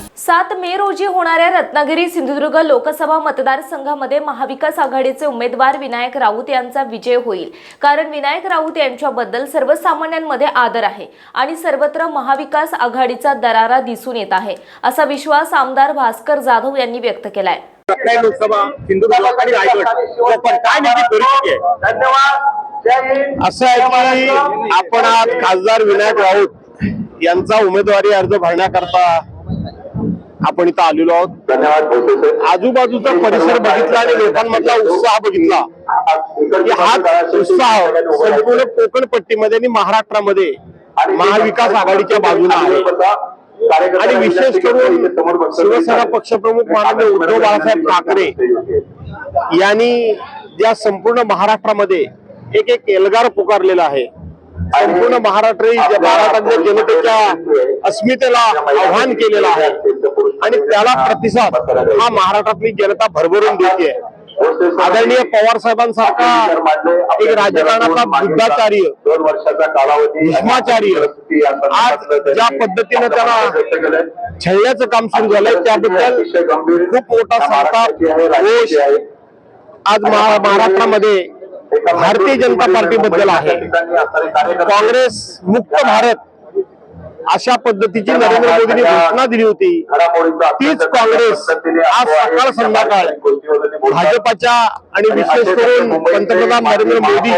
सात मे रोजी होणाऱ्या रत्नागिरी सिंधुदुर्ग लोकसभा मतदारसंघामध्ये महाविकास आघाडीचे उमेदवार विनायक राऊत यांचा विजय होईल. कारण विनायक राऊत यांच्याबद्दल सर्वसामान्यांमध्ये आदर आहे आणि सर्वत्र महाविकास आघाडीचा दरारा दिसून येत आहे असा विश्वास आमदार भास्कर जाधव यांनी व्यक्त केलाय. लोकसभा सिंधुदुर्ग आणि रायगड. जो पण काय नेमकी परिस्थिती आहे? धन्यवाद. असं आहे की आपण आज खासदार विनायक राऊत यांचा उमेदवारी अर्ज भरण्याकरता आपण इथं आलेलो आहोत. आजूबाजूचा परिसर बघितला आणि लोकांमधला उत्साह बघितला. की हाच उत्साह संपूर्ण कोकण पट्टीमध्ये आणि महाराष्ट्रामध्ये महाविकास आघाडीच्या बाजूला आहे. आणि विशेष करून शिवसेना पक्षप्रमुख माननीय उद्धव बाळासाहेब ठाकरे यांनी या संपूर्ण महाराष्ट्रामध्ये एक एक एल्गार पुकारलेला आहे संपूर्ण महाराष्ट्र महाराष्ट्रातल्या जनतेच्या अस्मितेला आव्हान केलेलं आहे. आणि त्याला प्रतिसाद हा महाराष्ट्रातली जनता भरभरून देते. आदरणीय पवार साहेबांसारखा एक राजकारणाचा बुद्धाचार्य भीष्माचार्य आज ज्या पद्धतीनं त्याला छळण्याचं काम सुरू झालंय त्याबद्दल खूप मोठा संताप रोष आज महाराष्ट्रामध्ये भारतीय जनता पार्टीबद्दल आहे. काँग्रेस मुक्त भारत अशा पद्धतीची नरेंद्र मोदींनी घोषणा दिली होती. तीच काँग्रेस आज सकाळ संध्याकाळ भाजपाच्या आणि विशेष करून पंतप्रधान नरेंद्र मोदी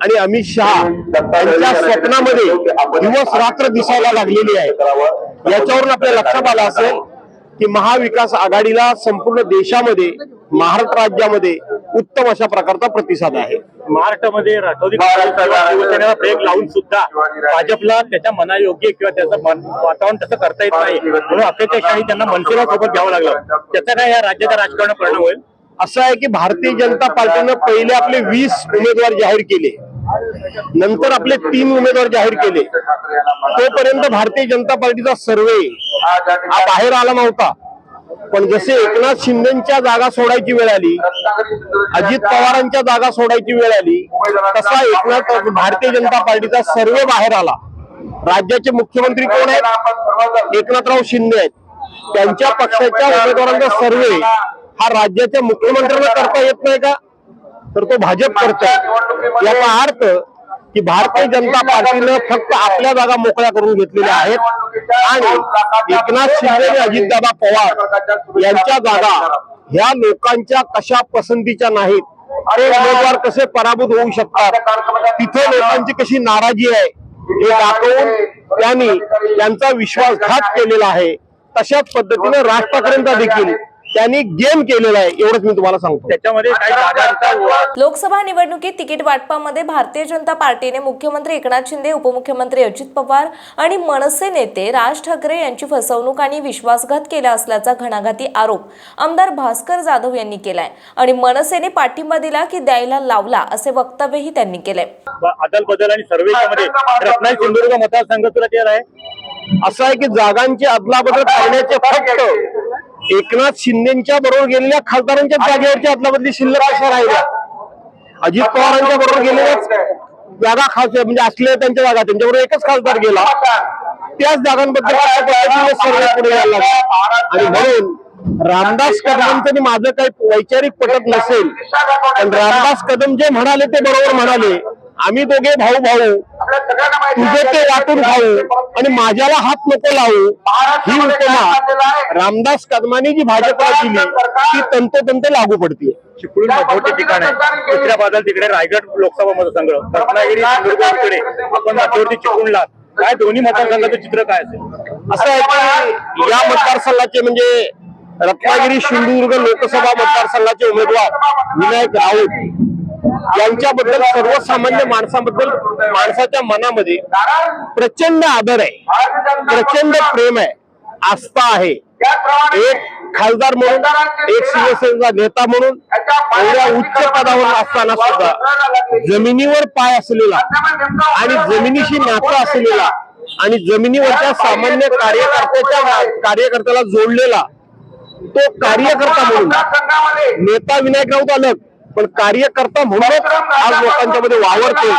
आणि अमित शहा यांच्या स्वप्नामध्ये दिवस रात्र दिसायला लागलेली आहे. याच्यावरून आपल्या लक्षात आलं असेल की महाविकास आघाडीला संपूर्ण देशामध्ये महाराष्ट्र राज्यामध्ये उत्तम अशा प्रकारचा प्रतिसाद आहे. महाराष्ट्रामध्ये राष्ट्रवादी शिवसेनेला ब्रेक लावून सुद्धा भाजपला त्याच्या मनायोग्य किंवा त्याचं वातावरण तसं करता येत नाही म्हणून अपेक्षाही त्यांना मनसेला सोबत घ्यावं लागलं. त्याचा काय या राज्याच्या राजकारणावर परिणाम होईल? असं आहे की भारतीय जनता पार्टीनं पहिले आपले वीस उमेदवार जाहीर केले. नंतर आपले तीन उमेदवार जाहीर केले. तोपर्यंत भारतीय जनता पार्टीचा सर्वे हा बाहेर आला नव्हता. पण जसे एकनाथ शिंदेच्या जागा सोडायची वेळ आली अजित पवारांच्या जागा सोडायची वेळ आली तसा एकनाथ भारतीय जनता पार्टीचा सर्वे बाहेर आला. राज्याचे मुख्यमंत्री कोण आहेत? एकनाथराव शिंदे आहेत. त्यांच्या पक्षाच्या उमेदवारांचा सर्वे हा राज्याच्या मुख्यमंत्र्यांना करता येत नाही का? तर तो भाजप करतोय. याचा अर्थ की भारतीय जनता पार्टीनं फक्त आपल्या जागा मोकळ्या करून घेतलेल्या आहेत. आणि एकनाथ शिंदे आणि अजितदादा पवार यांच्या जागा ह्या लोकांच्या कशा पसंतीच्या नाहीत. ते उमेदवार कसे पराभूत होऊ शकतात? तिथे लोकांची कशी नाराजी आहे? हे दाखवून त्यांनी त्यांचा विश्वासघात केलेला आहे. तशाच पद्धतीने राज ठाकरेंचा देखील त्यांनी गेम केलेला आहे एवढंच मी तुम्हाला सांगतो. त्याच्यामध्ये लोकसभा निवडणुकीत तिकीट वाटपामध्ये भारतीय जनता पार्टीने मुख्यमंत्री एकनाथ शिंदे उपमुख्यमंत्री अजित पवार आणि मनसे नेते राज ठाकरे यांची फसवणूक आणि विश्वासघात केला असल्याचा घणाघाती आरोप आमदार भास्कर जाधव यांनी केलाय. आणि मनसेने पाठिंबा दिला की द्यायला लावला असे वक्तव्यही त्यांनी केलंय. अदल बदल आणि सर्वेक्षणामध्ये रत्नागिरी सिंधुदुर्ग मतदारसंघ तुला ते आहे असं आहे की जागांची अदलाबदल करण्याचे फक्त एकनाथ शिंदेच्या बरोबर गेलेल्या खासदारांच्या जागेवरची अदलाबदली शिल्लक कशा राहिल्या. अजित पवारांच्या बरोबर गेलेल्या जागा खास म्हणजे असलेल्या त्यांच्या जागा त्यांच्याबरोबर एकच खासदार गेला. त्याच जागांबद्दल अशा पुढे यायला. आणि म्हणून रामदास कदमांचं आणि माझं काही वैचारिक पटत नसेल पण रामदास कदम जे म्हणाले ते बरोबर म्हणाले. आम्ही दोघे भाऊ भाऊ. तुझे ते वाटून खाऊ. आणि माझ्याला हात नको लावू. ही उपमा रामदास कदमांनी जी भाजपला दिली. ती तंतोतंत लागू पडते चिपळूण मध्यवर्ती ठिकाण आहे. दुसऱ्या बाजूला तिकडे रायगड लोकसभा मतदारसंघ. रत्नागिरी सिंधुदुर्ग इकडे आपण मध्यवर्ती चिपळूणला. काय दोन्ही मतदारसंघाचं चित्र काय असेल? असं आहे की या मतदारसंघाचे म्हणजे रत्नागिरी सिंधुदुर्ग लोकसभा मतदारसंघाचे उमेदवार विनायक राऊत. यांच्याबद्दल सर्वसामान्य माणसाबद्दल माणसाच्या मनामध्ये प्रचंड आदर आहे. प्रचंड प्रेम आहे. आस्था आहे. एक खासदार म्हणून एक शिवसेनेचा नेता म्हणून एवढ्या उच्च पदावर असताना सुद्धा जमिनीवर पाय असलेला आणि जमिनीशी नातं असलेला आणि जमिनीवरच्या सामान्य कार्यकर्त्याच्या कार्यकर्त्याला जोडलेला तो कार्यकर्ता म्हणून नेता विनायक राऊत अलग पण कार्यकर्ता म्हणूनच आज लोकांच्या मध्ये वावरतो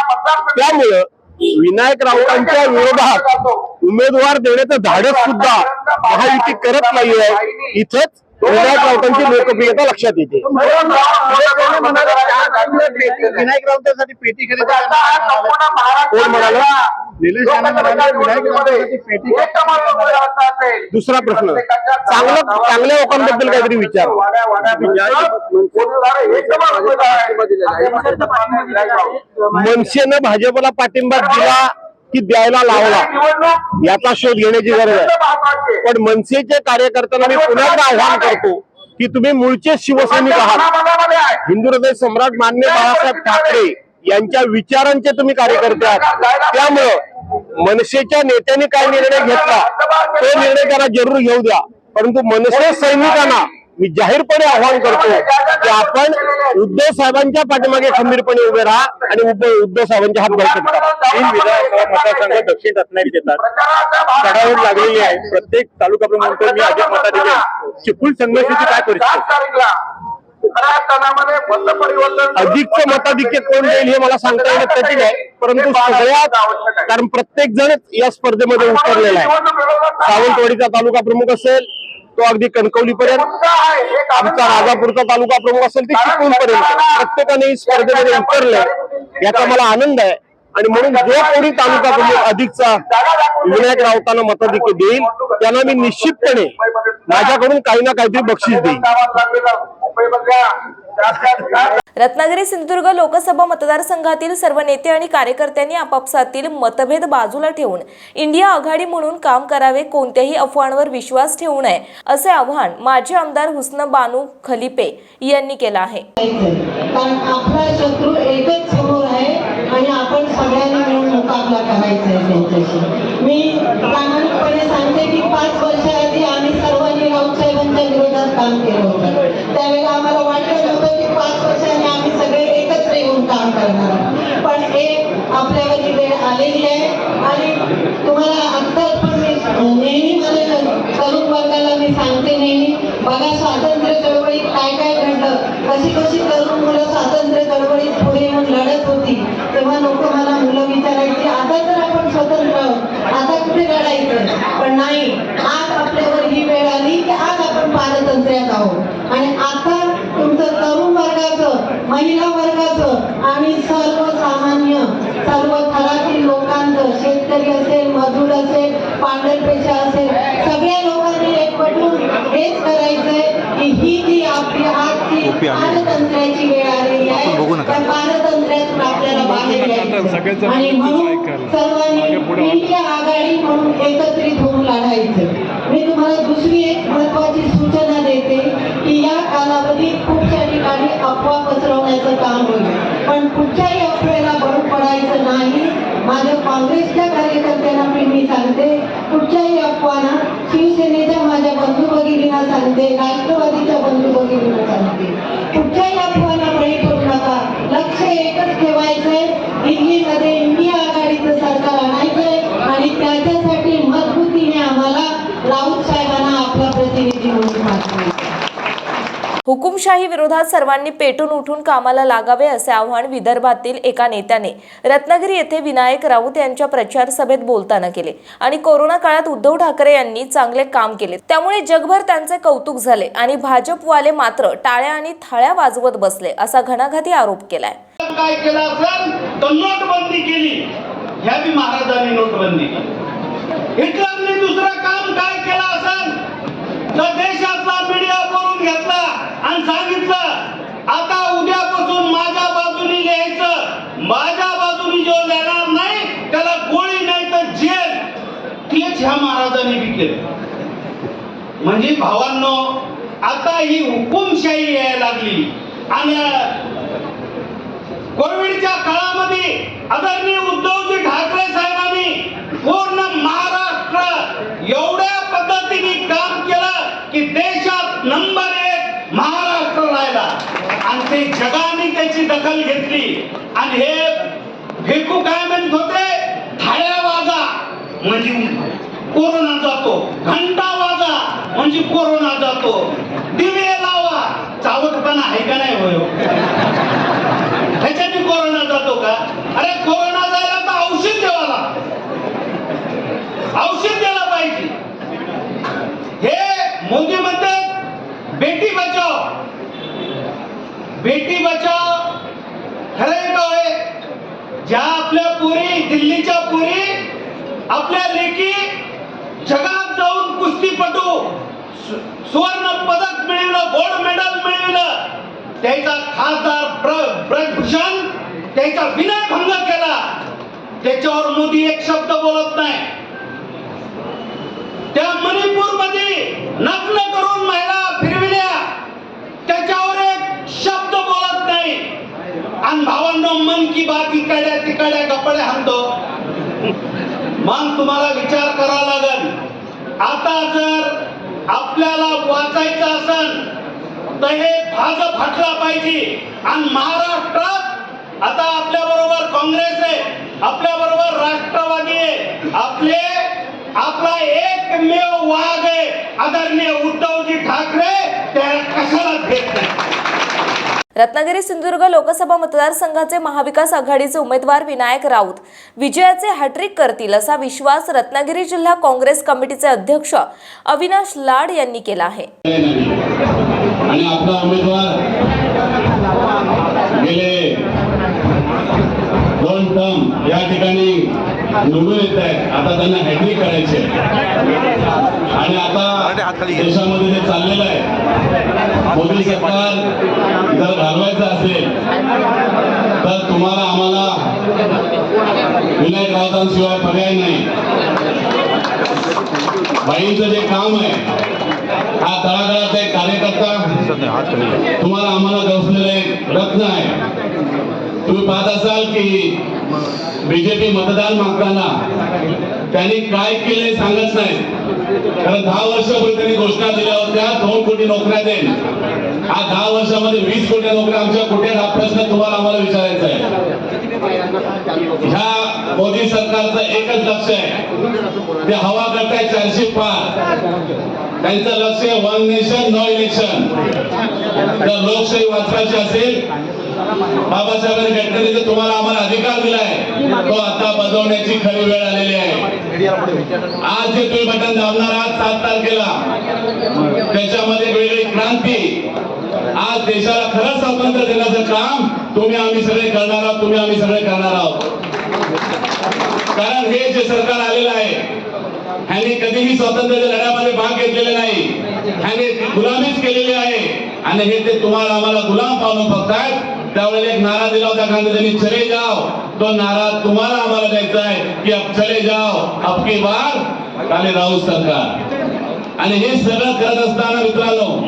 त्यामुळं विनायक राऊतांच्या विरोधात उमेदवार देण्याचं धाडस सुद्धा महायुती करत नाहीये. इथंच विनायक राऊतांची लोकप्रियता लक्षात येते. विनायक राऊतांसाठी पेटी खरेदी कोण म्हणाला? निलेश दुसरा प्रश्न. चांगलं चांगल्या लोकांबद्दल काहीतरी विचार. मनसेनं भाजपला पाठिंबा दिला की द्यायला लावला. याचा शोध घेण्याची गरज आहे. पण मनसेच्या कार्यकर्त्यांना मी पुन्हा आव्हान करतो की तुम्ही मूळचे शिवसैनिक आहात. हिंदू हृदय सम्राट मान्य बाळासाहेब ठाकरे यांच्या विचारांचे तुम्ही कार्यकर्ते आहात. त्यामुळं मनसेच्या नेत्यांनी काय निर्णय घेतला तो निर्णय त्यांना जरूर घेऊ द्या. परंतु मनसे सैनिकांना मी जाहीरपणे आवाहन करतो की आपण उद्धव साहेबांच्या पाठीमागे खंबीरपणे उभे राहा आणि उद्धव साहेबांच्या हात बळकट करा. तीन विधानसभा मतदारसंघ दक्षिण रत्नागिरीत येतात. चढावर लागलेली आहे. प्रत्येक तालुका प्रमुख मी अधिक मता दिले चिपळूण संघर्षाची काय परिस्थिती? अधिकचं मताधिक्य कोण देईल हे मला सांगता येणं कठीण आहे. परंतु सगळ्यात कारण प्रत्येक जण या स्पर्धेमध्ये उतरलेला आहे. सावंतवाडीचा तालुका प्रमुख असेल तो अगदी कणकवली पर्यंत आमचा राजापूरचा तालुका प्रमुख असेल ते चिपळूण पर्यंत प्रत्येकाने स्पर्धेमध्ये उतरलंय. याचा मला आनंद आहे. आणि म्हणून जो कोणी तालुका प्रमुख अधिकचा विनायक राऊतांना मताधिक्य देईल त्यांना मी निश्चितपणे माझ्याकडून काही ना काहीतरी बक्षीस देईल रत्नागिरी सिंधुदुर्ग लोकसभा मतदारसंघातील सर्व नेते आणि कार्यकर्त्यांनी आपापसातील मतभेद बाजूला ठेवून इंडिया आघाडी म्हणून काम करावे कोणत्याही अफवांवर विश्वास ठेवू नये असे आवाहन माजी आमदार हुस्न बानू खलिपे यांनी केलं आहे. आणि आपण सगळ्यांनी मिळून मुकाबला करायचा आहे त्यांच्याशी. मी प्रामाणिकपणे सांगते की पाच वर्षाआधी आम्ही सर्व विरोधात काम केलं होतं. त्यावेळेला आम्हाला वाटलं नव्हतं की पाच वर्षांनी आम्ही सगळे एकत्र येऊन काम करणार आहोत. पण एक वेळ आलेली आहे. आणि तुम्हाला पण मी नेहमी मला तरुण वर्गाला मी सांगते नेहमी बघा स्वातंत्र्य चळवळीत काय काय घडलं? कशी कशी तरुण मुलं स्वातंत्र्य चळवळीत पुढे येऊन लढत होती? तेव्हा लोक मला मुलं विचारायची आता तर आपण स्वतंत्र आहोत. आता कुठे लढायचं? पण नाही आज वेळ आली की आज आपण पारतंत्र्यात आहोत. आणि आता तुमचं तरुण वर्गाचं महिला वर्गाचं आणि सर्वसामान्य सर्व थरातील लोकांचं शेतकरी असेल मजूर असेल पांढरपेशा असेल सगळ्या लोकांनी एकवटून हेच करायचंय की ही जी आपली आजची म्हणून सर्वांनी इंडिया आघाडी म्हणून एकत्रित होऊन लढायचं. मी तुम्हाला दुसरी एक महत्वाची सूचना देते की या कालावधीत खूपशा ठिकाणी अफवा पसरवण्याचं काम होईल. पण कुठच्याही अफवेला बळी पडायचं नाही. माझ्या काँग्रेसच्या कार्यकर्त्यांना मी मी सांगते कुठच्याही अफवाना शिवसेनेच्या माझ्या बंधू भगिनींना सांगते राष्ट्रवादीच्या लक्ष एकच ठेवायचंय. दिल्लीमध्ये इंडिया आघाडीचं सरकार आणायचंय आणि त्याच्यासाठी मजबूतीने आम्हाला राऊत साहेबांना आपला प्रतिनिधी म्हणून पाठवायचं हुकुमशाही विरोधात सर्वांनी पेटून उठून कामाला लागावे असे आव्हान विदर्भातील एका नेत्याने रत्नागिरी येथे विनायक राऊत यांच्या प्रचार सभेत बोलताना केले आणि कोरोना काळात उद्धव ठाकरे यांनी चांगले काम केले. त्यामुळे जगभर त्यांचे कौतुक झाले आणि भाजपवाले मात्र टाळ्या आणि थाळ्या वाजवत बसले असा घणाघाती आरोप केलाय. काय केलं असेल? तर नोटबंदी केली. ह्या बी महाराजांनी नोटबंदी केली. हिटलरने दुसरं काम काय केलं असेल? तर देशातला मीडिया बोलून घेतला आणि सांगितलं आता उद्यापासून माझ्या बाजूनी लिहायचं माझ्या बाजूनी जो लिहिणार नाही त्याला गोळी नाही तर जेल. तेच ह्या महाराजांनी बी केलं. म्हणजे भावांनो आता ही हुकुमशाही यायला लागली. आणि कोविडच्या काळामध्ये आदरणीय उद्धवजी ठाकरे साहेबांनी पूर्ण महाराष्ट्र एवढ्या पद्धतीने काम केलं की देशात नंबर एक महाराष्ट्र राहिला. आणि ते जगाने त्याची दखल घेतली. आणि हे फेकू काय म्हणत होते? थाळ्या वाजा. म्हणजे कोरोना जातो. घंटा वाजा. म्हणजे कोरोना जातो. दिवे लावा. चावटपणा आहे का नाही होय? ह्याच्याने कोरोना जातो का? अरे कोरोना जायला तर औषध द्यावा औषध द्यायला पाहिजे. हे मोदी म्हणतात बेटी बचाव बेटी बचाव खरंय का होय ज्या आपल्या पुरी दिल्लीच्या पुरी आपल्या लेकी जगात जाऊन कुस्तीपटू सुवर्ण पदक मिळवलं गोल्ड मेडल मिळवलं. त्याचा खासदार ब्र- ब्रजभूषण त्याचा विनयभंग केला. त्याच्यावर मोदी एक शब्द बोलत नाही. त्या मणिपूरमध्ये नग्न करून महिला फिरविल्या. त्याच्यावर एक शब्द बोलत नाही. आणि भावांनो मन की बात इकडल्या तिकडल्या कपडे हाणतो. मग तुम्हाला विचार करावा लागेल. आता जर आपल्याला वाचायचं असेल तर हे भाजप हटला पाहिजे. आणि महाराष्ट्रात आता आपल्या बरोबर काँग्रेस आहे आपल्या बरोबर राष्ट्रवादी आहे आपले आपला एकमेव वाघ आहे. आदरणीय उद्धवजी ठाकरे त्याला कशाला घेत नाही रत्नागिरी सिंधुदुर्ग लोकसभा मतदारसंघाचे महाविकास आघाडीचे उमेदवार विनायक राऊत विजयाचे हॅट्रिक करतील असा विश्वास रत्नागिरी जिल्हा काँग्रेस कमिटीचे अध्यक्ष अविनाश लाड यांनी केला आहे. आणि आपला उमेदवार गेले दोन टर्म या ठिकाणी निवडून येत आहेत. आता त्यांना हॅट्रिक करायचे आणि आता देशामध्ये जे चाललेलं आहे मोदी सरकार जर घालवायचं असेल तर तुम्हाला आम्हाला विनायक राऊतांशिवाय पर्याय नाही. बाईंचं जे काम आहे हा तळागाळाचा एक कार्यकर्ता. तुम्हाला आम्हाला गवसलेलं एक रत्न आहे. तुम्ही पाहत असाल की बीजेपी मतदान मागताना त्यांनी काय केलंय सांगत नाही. कारण दहा वर्षापूर्वी त्यांनी घोषणा दिल्या होत्या दोन कोटी नोकऱ्या देईल. हा दहा वर्षामध्ये वीस कोटी नोकऱ्या आमच्या कुठे हा प्रश्न तुम्हाला आम्हाला विचारायचा आहे. ह्या मोदी सरकारचं एकच लक्ष आहे. ते हवा करताय चारशे पार. त्यांचं लक्ष आहे वन नेशन नो इलेक्शन जर लोकशाही वाचवायची असेल बाबासाहेबांनी घटनेने तुम्हाला आम्हाला अधिकार दिलाय. तो आता बजावण्याची खरी वेळ आलेली आहे. आज जे तुम्ही बटन दाबणार आहात सात तारखेला त्याच्यामध्ये वेगळी क्रांती. आज देशाला खरं स्वातंत्र्य देण्याचं काम तुम्ही आम्ही सगळे करणार आहोत तुम्ही आम्ही सगळे करणार आहोत. कारण हे जे सरकार आलेलं आहे ह्याने कधीही स्वातंत्र्याच्या लढ्यामध्ये भाग घेतलेला नाही. ह्याने गुलामीच केलेली आहे. आणि हे ते तुम्हाला आम्हाला गुलाम पाहून बघतायत. त्यावेळेला एक नारा दिला होता गांधीजींनी चले जाओ. तो नारा तुम्हाला आम्हाला द्यायचा आहे की अब चले जाओ अबकी बार? काले राऊत सरकार. आणि हे सगळं करत असताना मित्रांनो